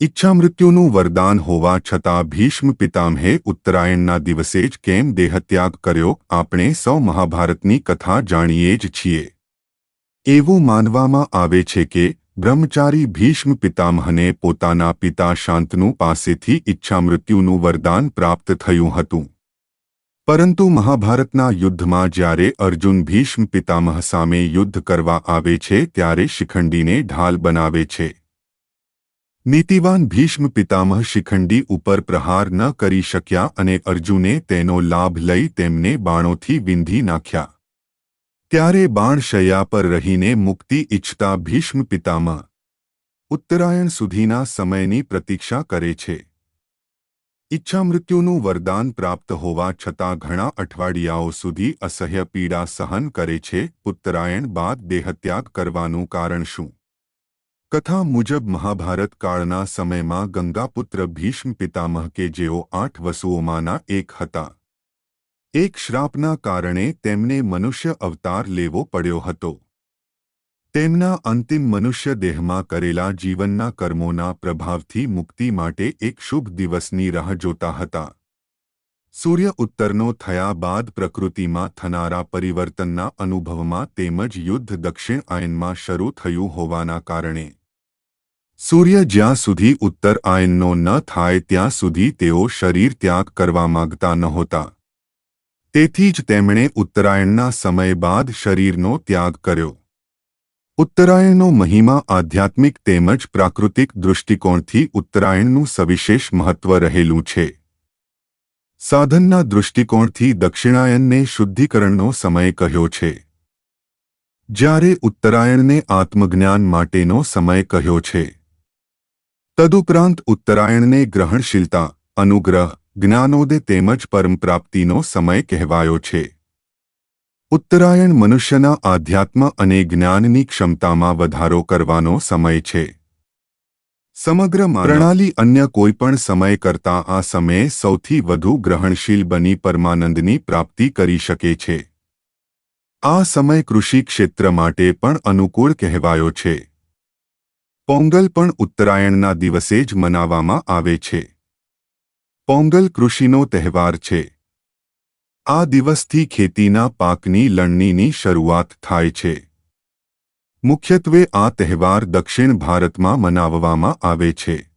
ઈચ્છામૃત્યુનું વરદાન હોવા છતાં ભીષ્મ પિતામહે ઉત્તરાયણના દિવસે જ કેમ દેહત્યાગ કર્યો આપણે સૌ મહાભારતની કથા જાણીએ જ છીએ. એવું માનવામાં આવે છે કે બ્રહ્મચારી ભીષ્મ પિતામહને પોતાના પિતા શાંતનુ પાસેથી ઈચ્છામૃત્યુનું વરદાન પ્રાપ્ત થયું હતું. પરંતુ મહાભારતના યુદ્ધમાં જ્યારે અર્જુન ભીષ્મ પિતામહ સામે યુદ્ધ કરવા આવે છે ત્યારે શિખંડીને ઢાલ બનાવે છે. નીતિવાન ભીષ્મ પિતામહ શિખંડી ઉપર પ્રહાર ન કરી શક્યા અને અર્જુને તેનો લાભ લઈ તેમને બાણોથી વિંધી નાખ્યા. ત્યારે બાણશયા પર રહીને મુક્તિ ઇચ્છતા ભીષ્મ પિતામહ ઉત્તરાયણ સુધીના સમયની પ્રતીક્ષા કરે છે. ઈચ્છામૃત્યુનું વરદાન પ્રાપ્ત હોવા છતાં ઘણા અઠવાડિયાઓ સુધી અસહ્ય પીડા સહન કરે છે. ઉત્તરાયણ બાદ દેહત્યાગ કરવાનું કારણ શું? કથા મુજબ મહાભારત કાળના સમયમાં ગંગાપુત્ર ભીષ્મ પિતામહ કે જેઓ આઠ વસુઓમાંના એક હતા. એક શ્રાપના કારણે તેમને મનુષ્ય અવતાર લેવો પડ્યો હતો. તેમના અંતિમ મનુષ્ય દેહમાં કરેલા જીવનના કર્મોના પ્રભાવથી મુક્તિ માટે એક શુભ દિવસની રાહ જોતા હતા. સૂર્ય ઉત્તરનો થયા બાદ પ્રકૃતિમાં થનારા પરિવર્તનના અનુભવમાં તેમજ યુદ્ધ દક્ષિણ આયનમાં શરૂ થયું હોવાના કારણે સૂર્ય જ્યાં સુધી ઉત્તર આયનનો ન થાય ત્યાં સુધી તેઓ શરીર ત્યાગ કરવા માગતા નહોતા. તેથી જ તેમણે ઉત્તરાયણના સમય બાદ શરીરનો ત્યાગ કર્યો. ઉત્તરાયણનો મહિમા આધ્યાત્મિક તેમજ પ્રાકૃતિક દૃષ્ટિકોણથી ઉત્તરાયણનું સવિશેષ મહત્વ રહેલું છે. સાધનના દૃષ્ટિકોણથી દક્ષિણાયનને શુદ્ધિકરણનો સમય કહ્યો છે. જ્યારે ઉત્તરાયણને આત્મજ્ઞાન માટેનો સમય કહ્યો છે. તદુપરાંત ઉત્તરાયણને ગ્રહણશીલતા, અનુગ્રહ જ્ઞાનોદય તેમજ પરમપ્રાપ્તિનો સમય કહેવાયો છે. ઉત્તરાયણ મનુષ્યના આધ્યાત્મ અને જ્ઞાનની ક્ષમતામાં વધારો કરવાનો સમય છે. સમગ્ર પ્રણાલી અન્ય કોઈપણ સમય કરતાં આ સમયે સૌથી વધુ ગ્રહણશીલ બની પરમાનંદની પ્રાપ્તિ કરી શકે છે. આ સમય કૃષિ ક્ષેત્ર માટે પણ અનુકૂળ કહેવાયો છે. પોંગલ પણ ઉત્તરાયણના દિવસે જ મનાવવામાં આવે છે. પોંગલ કૃષિનો તહેવાર છે. આ દિવસથી ખેતીના પાકની લણણીની શરૂઆત થાય છે. મુખ્યત્વે આ તહેવાર દક્ષિણ ભારતમાં મનાવવામાં આવે છે.